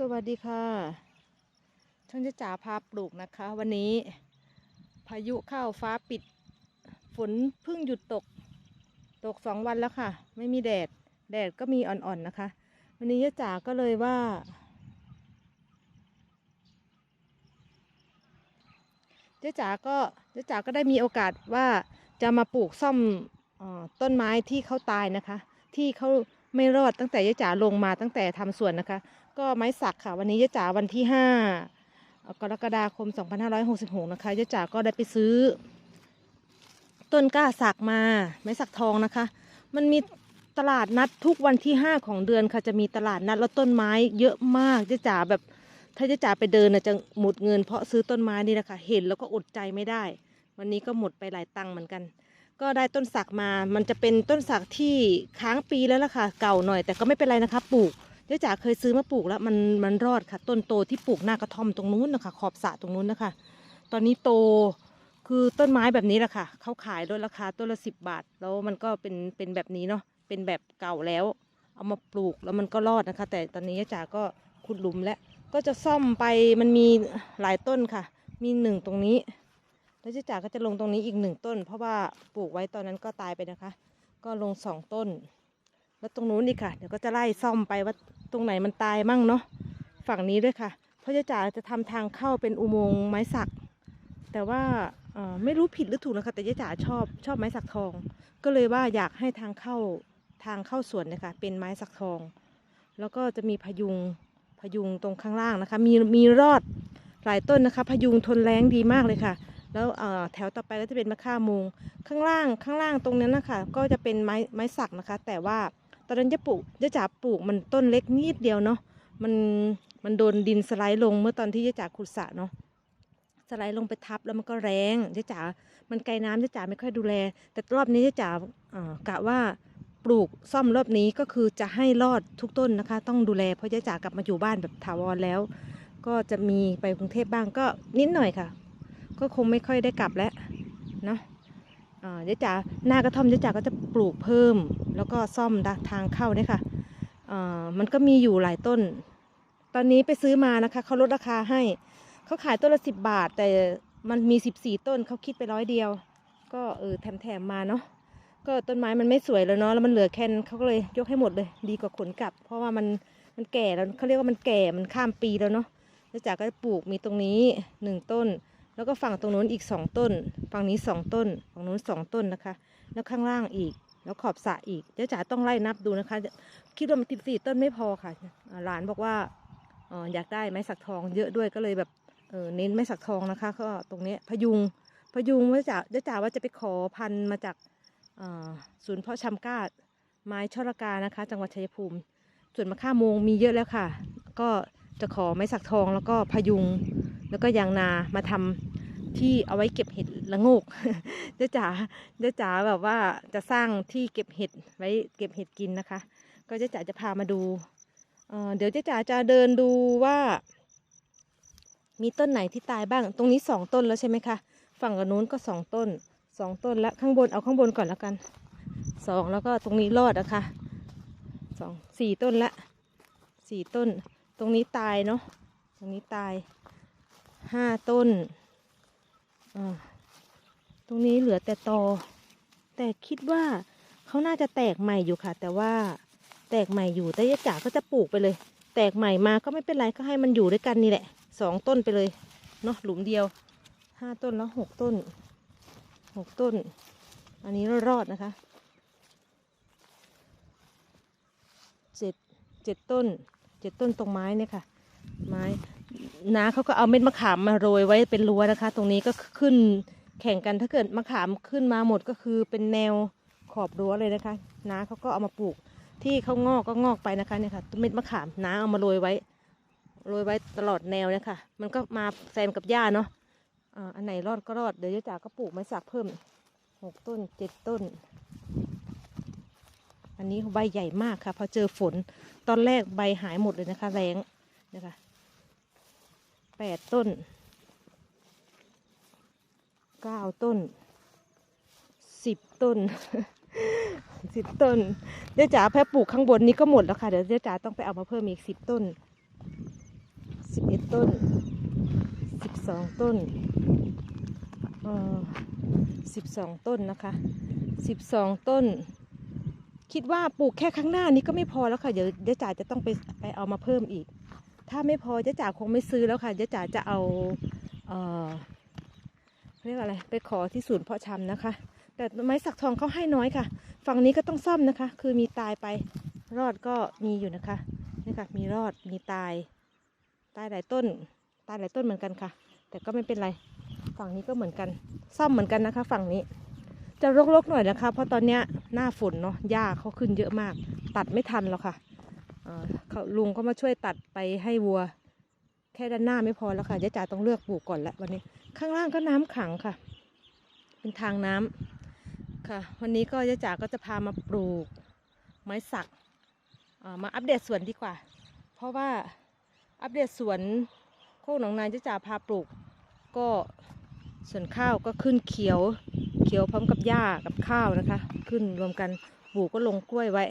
สวัสดีค่ะ ช่างจะจ๋าพาปลูกนะคะ วันนี้ พายุเข้าฟ้าปิด ฝนเพิ่งหยุดตก ตกสองวันแล้วค่ะ ไม่มีแดด แดดก็มีอ่อนๆนะคะ วันนี้ยะจ๋าก็เลยว่า เจ๊จ๋าก็เจ๊จ๋าก็ได้มีโอกาสว่าจะมาปลูกซ่อมออต้นไม้ที่เขาตายนะคะ ที่เขาไม่รอดตั้งแต่ยะจ๋าลงมาตั้งแต่ทำสวนนะคะ ก็ไม้สักค่ะ วันนี้ยะจ๋าวันที่ห้ากรกฎาคม 2566 นะคะยะจ๋าก็ได้ไปซื้อ ต้นกล้าสักมา ไม้สักทองนะคะ มันมีตลาดนัดทุกวันที่ 5 ของเดือนค่ะจะมีตลาดนัดแล้วต้นไม้เยอะมากยะจ๋าแบบถ้ายะจ๋าไปเดินน่ะจะหมดเงินเพราะซื้อต้นไม้นี่นะคะ เห็นแล้วก็อดใจไม่ได้ วันนี้ก็หมดไปหลายตังค์เหมือนกัน ก็ได้ต้นสักมา มันจะเป็นต้นสักที่ค้างปีแล้วล่ะค่ะ เก่าหน่อย แต่ก็ไม่เป็นไรนะคะ ปลูก เจ๊จ๋าเคยซื้อมาปลูกแล้วมันมันรอดค่ะ ต้นโตที่ปลูกหน้ากระท่อมตรงนู้นนะคะขอบสระตรงนู้นนะคะ ตอนนี้โตคือต้นไม้แบบนี้แหละค่ะเขาขายด้วยราคาต้นละสิบบาท แล้วมันก็เป็นเป็นแบบนี้เนาะเป็นแบบเก่าแล้ว เอามาปลูกแล้วมันก็รอดนะคะ แต่ตอนนี้เจ๊จ๋าก็ขุดหลุมแล้วก็จะซ่อมไปมันมีหลายต้นค่ะ มีหนึ่งตรงนี้ แล้วเจ๊จ๋าก็จะลงตรงนี้อีกหนึ่งต้น เพราะว่าปลูกไว้ตอนนั้นก็ตายไปนะคะ ก็ลงสองต้น แล้วตรงนู้นอีกค่ะ เดี๋ยวก็จะไล่ซ่อมไปว่าตรงไหนมันตายมั่งเนาะฝั่งนี้ด้วยค่ะเพราะเจ๊จ๋าจะทำทางเข้าเป็นอุโมงค์ไม้สัก แต่ว่าไม่รู้ผิดหรือถูกนะคะแต่เจ๊จ๋าชอบชอบไม้สักทอง ก็เลยว่าอยากให้ทางเข้าทางเข้าสวนนะคะเป็นไม้สักทอง แล้วก็จะมีพยุงพยุงตรงข้างล่างนะคะ มีมีรอดหลายต้นนะคะ พยุงทนแรงดีมากเลยค่ะ แล้วแถวต่อไปก็จะเป็นมะข่ามุงข้างล่างข้างล่างตรงนั้นนะคะก็จะเป็นไม้ไม้สักนะคะ แต่ว่า ตอนนั้นจะปลูกจะจ๋าปลูกมันต้นเล็กนิดเดียวเนาะมันมันโดนดินสไลด์ลงเมื่อตอนที่ยะจ๋าขุดสระเนาะสไลด์ลงไปทับแล้วมันก็แรงยะจ๋ามันไกลน้ำยะจ๋าไม่ค่อยดูแล แต่รอบนี้ยะจ๋ากะว่าปลูกซ่อมรอบนี้ก็คือจะให้รอดทุกต้นนะคะ ต้องดูแลเพราะยะจ๋ากลับมาอยู่บ้านแบบถาวรแล้ว ก็จะมีไปกรุงเทพบ้างก็นิดหน่อยค่ะ ก็คงไม่ค่อยได้กลับแล้วเนาะเจ๊จ๋าหน้ากระท่อมเจ๊จ๋าก็จะปลูกเพิ่ม แล้วก็ซ่อมทางเข้าเนี่ยค่ะมันก็มีอยู่หลายต้น ตอนนี้ไปซื้อมานะคะเขาลดราคาให้ เขาขายต้นละสิบบาท แต่มันมีสิบสี่ต้นเขาคิดไปร้อยเดียว ก็เออแถมๆมาเนาะก็ต้นไม้มันไม่สวยแล้วเนาะแล้วมันเหลือแค่นเขาก็เลยยกให้หมดเลย ดีกว่าขนกลับ เพราะว่ามันมันแก่แล้วเขาเรียกว่ามันแก่มันข้ามปีแล้วเนาะเจ๊จ๋าก็ปลูกมีตรงนี้หนึ่งต้น แล้วก็ฝั่งตรงนู้นอีกสองต้น ฝั่งนี้สองต้น ฝั่งนู้นสองต้นนะคะ แล้วข้างล่างอีก แล้วขอบสระอีกเจ๊จ๋าต้องไล่นับดูนะคะ คิดว่ามันสิบสี่ต้นไม่พอค่ะหลานบอกว่าอออยากได้ไม้สักทองเยอะด้วยก็เลยแบบเออเน้นไม้สักทองนะคะ ก็ตรงนี้พยุงพยุงเจ๊จ๋าเจ๊จ๋าว่าจะไปขอพันธุ์มาจากศูนย์เพาะชำก้าไม้ช่อระกานะคะ จังหวัดชัยภูมิ ส่วนมะข่าโมงมีเยอะแล้วค่ะ ก็จะขอไม้สักทองแล้วก็พยุง แล้วก็ยางนามาทำ ที่เอาไว้เก็บเห็ดละโงกเจ๊จ๋าเจ๊จ๋าแบบว่าจะสร้างที่เก็บเห็ดไว้เก็บเห็ดกินนะคะ ก็เจ๊จ๋าจะพามาดูเเดี๋ยวเจ๊จ๋าจะเดินดูว่า มีต้นไหนที่ตายบ้าง ตรงนี้สองต้นแล้วใช่ไหมคะฝั่งกับนู้นก็สองต้นสองต้นแล้วข้างบนเอาข้างบนก่อนแล้วกันสองแล้วก็ตรงนี้รอดนะคะสองสี่ต้นละสี่ต้น ตรงนี้ตายเนาะตรงนี้ตายห้าต้น ตรงนี้เหลือแต่ตอ แต่คิดว่าเขาน่าจะแตกใหม่อยู่ค่ะ แต่ว่าแตกใหม่อยู่แต่ยะจ๋าก็จะปลูกไปเลย แตกใหม่มาก็ไม่เป็นไรก็ให้มันอยู่ด้วยกันนี่แหละสองต้นไปเลยเนาะหลุมเดียวห้าต้นแล้วหกต้นหกต้น อันนี้รอดนะคะเจ็ดเจ็ดต้นเจ็ดต้นตรงไม้เนี่ยค่ะ ไม้ น้าเขาก็เอาเม็ดมะขามมาโรยไว้เป็นรั้วนะคะ ตรงนี้ก็ขึ้นแข่งกันถ้าเกิดมะขามขึ้นมาหมดก็คือเป็นแนวขอบรั้วเลยนะคะน้าเขาก็เอามาปลูกที่เขางอกก็งอกไปนะคะเนี่ยค่ะเม็ดมะขามน้าเอามาโรยไว้โรยไว้ตลอดแนวเนี่ยค่ะ มันก็มาแซมกับหญ้าเนาะอ่าอันไหนรอดก็รอดเดี๋ยวยจ๋าก็ปลูกไม้สักเพิ่มหกต้นเจ็ดต้น อันนี้ใบใหญ่มากค่ะพอเจอฝนตอนแรกใบหายหมดเลยนะคะ แรงนะคะ แปดต้นเก้าต้นสิบต้นสิบต้น เดี๋ยวจ๋าแพ้ปลูกข้างบนนี้ก็หมดแล้วค่ะ เดี๋ยวเดี๋ยวจ๋าต้องไปเอามาเพิ่มอีกสิบต้นสิบเอ็ดต้นสิบสองต้นเออสิบสองต้นนะคะสิบสองต้น คิดว่าปลูกแค่ข้างหน้านี้ก็ไม่พอแล้วค่ะ เดี๋ยวเจ๊จ๋าจะต้องไปไปเอามาเพิ่มอีก ถ้าไม่พอเจ๊จ๋าคงไม่ซื้อแล้วค่ะเจ๊จ๋าจะเอาเออเรียกอะไรไปขอที่ศูนย์เพาะชำนะคะ แต่ไม้สักทองเขาให้น้อยค่ะ ฝั่งนี้ก็ต้องซ่อมนะคะ คือมีตายไปรอดก็มีอยู่นะคะนี่ค่ะมีรอดมีตาย ตายหลายต้น ตายหลายต้นเหมือนกันค่ะ แต่ก็ไม่เป็นไรฝั่งนี้ก็เหมือนกัน ซ่อมเหมือนกันนะคะ ฝั่งนี้ จะรกๆหน่อยนะคะ เพราะตอนเนี้ยหน้าฝนเนาะหญ้าเขาขึ้นเยอะมาก ตัดไม่ทันแล้วค่ะ เขาลุงก็มาช่วยตัดไปให้วัว แค่ด้านหน้าไม่พอแล้วค่ะยายจ๋าต้องเลือกปลูกก่อนละวันนี้ ข้างล่างก็น้ำขังค่ะ เป็นทางน้ำค่ะ วันนี้ก็ยายจ๋าก็จะพามาปลูกไม้สักมาอัปเดตสวนดีกว่า เพราะว่าอัปเดตสวนโคกหนองนายยายจ๋าพาปลูก ก็ส่วนข้าวก็ขึ้นเขียว เขียวพร้อมกับหญ้ากับข้าวนะคะ ขึ้นรวมกันปลูกก็ลงกล้วยไว้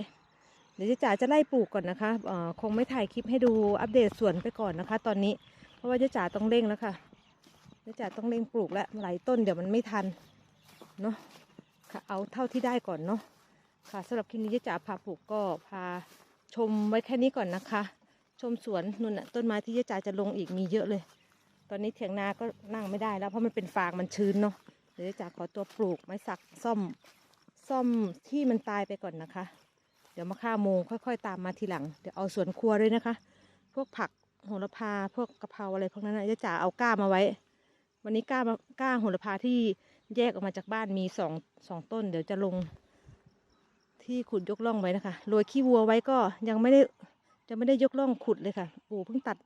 เดี๋ยวเจ๊จ๋าจะไล่ปลูกก่อนนะคะเอ่อคงไม่ถ่ายคลิปให้ดูอัปเดตสวนไปก่อนนะคะ ตอนนี้ เพราะว่าเจ๊จ๋าต้องเร่งแล้วค่ะเจ๊จ๋าต้องเร่งปลูกแล้วหลายต้นเดี๋ยวมันไม่ทันเนาะค่ะเอาเท่าที่ได้ก่อนเนาะค่ะสำหรับคลิปนี้เจ๊จ๋าพาปลูกก็พาชมไว้แค่นี้ก่อนนะคะ ชมสวนนุ่นน่ะต้นไม้ที่เจ๊จ๋าจะลงอีกมีเยอะเลย ตอนนี้เถียงนาก็นั่งไม่ได้แล้วเพราะมันเป็นฟางมันชื้นเนาะเดี๋ยวเจ๊จ๋าขอตัวปลูกไม้สักซ่อมซ่อมที่มันตายไปก่อนนะคะ เดี๋ยวมะข่าโมงค่อย ๆ ตามมาทีหลัง เดี๋ยวเอาสวนครัวด้วยนะคะ พวกผักโหระพาพวกกะเพราอะไรพวกนั้นนะจะจ๋าเอาก้ามาไว้ วันนี้ก้ามาก้าโหระพาที่แยกออกมาจากบ้านมีสองสองต้น เดี๋ยวจะลง ที่ขุดยกล่องไว้นะคะโรยขี้วัวไว้ก็ยังไม่ได้จะไม่ได้ยกล่องขุดเลยค่ะ ปู่เพิ่งตัด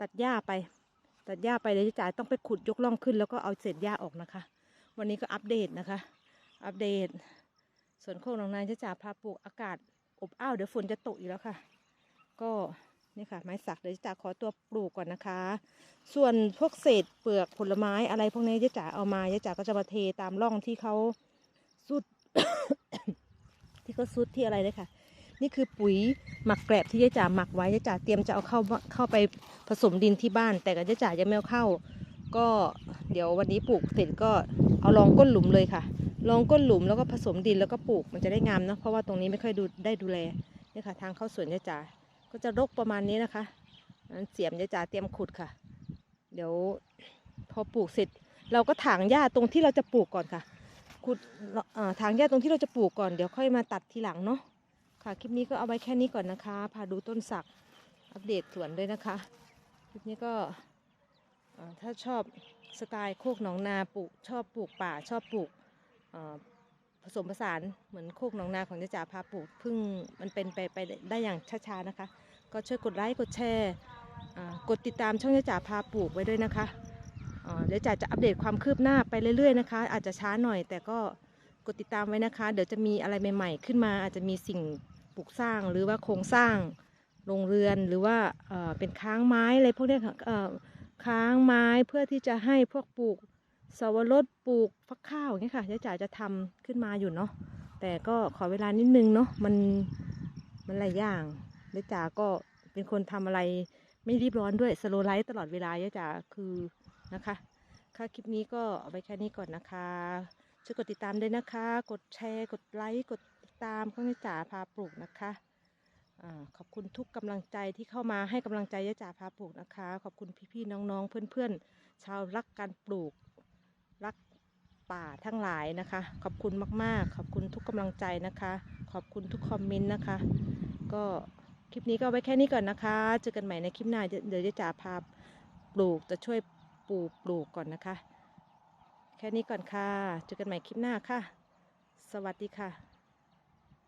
ตัดหญ้าไป ตัดหญ้าไปเดี๋ยวจะจ๋าต้องไปขุดยกล่องขึ้น แล้วก็เอาเศษหญ้าออกนะคะ วันนี้ก็อัปเดตนะคะ อัปเดต ส่วนโคกหนองนายจะจ่าพาปลูกอากาศอบอ้าวเดี๋ยวฝนจะตกอีกแล้วค่ะ ก็นี่ค่ะ ไม้สักเดี๋ยวจะจ่าขอตัวปลูกก่อนนะคะ ส่วนพวกเศษเปลือกผลไม้อะไรพวกนี้จะจ่าเอามาจะจ่าก็จะมาเทตามร่องที่เขาสุด ที่เขาสุดที่อะไรเลยค่ะ นี่คือปุ๋ยหมักแกลบที่ยายจ๋าหมักไว้ยายจ๋าเตรียมจะเอาเข้าเข้าไปผสมดินที่บ้าน แต่กับยายจ๋ายังไม่เอาเข้า ก็เดี๋ยววันนี้ปลูกเสร็จก็เอาลองก้นหลุมเลยค่ะ ลองก้นหลุมแล้วก็ผสมดินแล้วก็ปลูกมันจะได้งามเนอะเพราะว่าตรงนี้ไม่ค่อยดูได้ดูแลนี่ค่ะ ทางเข้าสวนยายจ๋าก็จะรกประมาณนี้นะคะนั้นเสียมยาจ๋าเตรียมขุดค่ะ เดี๋ยวพอปลูกเสร็จ เราก็ถางหญ้าตรงที่เราจะปลูกก่อนค่ะขุดอ่อถางหญ้าตรงที่เราจะปลูกก่อนเดี๋ยวค่อยมาตัดทีหลังเนาะค่ะคลิปนี้ก็เอาไว้แค่นี้ก่อนนะคะ พาดูต้นสักอัปเดตสวนด้วยนะคะคลิปนี้ก็ถ้าชอบสไตล์โคกหนองนาปลูกชอบปลูกป่าชอบปลูก ผสมผสานเหมือนโคกหนองนาของเจ๊จ๋าพาปลูกพึ่งมันเป็นไปไปได้อย่างช้าๆนะคะ ก็ช่วยกดไลค์กดแชร์กดติดตามช่องเจ๊จ๋าพาปลูกไว้ด้วยนะคะเดี๋ยวจ๋าจะอัปเดตความคืบหน้าไปเรื่อยๆนะคะ อาจจะช้าหน่อยแต่ก็กดติดตามไว้นะคะ เดี๋ยวจะมีอะไรใหม่ๆ ขึ้นมาอาจจะมีสิ่งปลูกสร้างหรือว่าโครงสร้างโรงเรือนหรือว่าเป็นค้างไม้อะไรพวกนี้ค้างไม้เพื่อที่จะให้พวกปลูก สวรสปลูกฟักข้าวอย่างเงี้ค่ะยายจ๋าจะทำขึ้นมาอยู่เนาะแต่ก็ขอเวลานิดนึงเนาะมันมันหลายอย่างยายจ๋าก็เป็นคนทำอะไรไม่รีบร้อนด้วยสโลไลท์ตลอดเวลายายจ๋าคือนะคะ ค่ะคลิปนี้ก็เอาไว้แค่นี้ก่อนนะคะช่วยกดติดตามด้วยนะคะ กดแชร์ กดไลค์กดติดตามข้องยายจ๋าพาปลูกนะคะอขอบคุณทุกกำลังใจที่เข้ามาให้กำลังใจยายจ๋าพาปลูกนะคะ ขอบคุณพี่ๆน้องๆ เพื่อนๆ ชาวรักการปลูก ป่าทั้งหลายนะคะ ขอบคุณมากๆ ขอบคุณทุกกำลังใจนะคะ ขอบคุณทุกคอมเมนต์นะคะ ก็คลิปนี้ก็ไว้แค่นี้ก่อนนะคะ เจอกันใหม่ในคลิปหน้า เดี๋ยวเดี๋ยวจะจ่าพาปลูกจะช่วยปลูกปลูกก่อนนะคะ แค่นี้ก่อนค่ะ เจอกันใหม่คลิปหน้าค่ะ สวัสดีค่ะ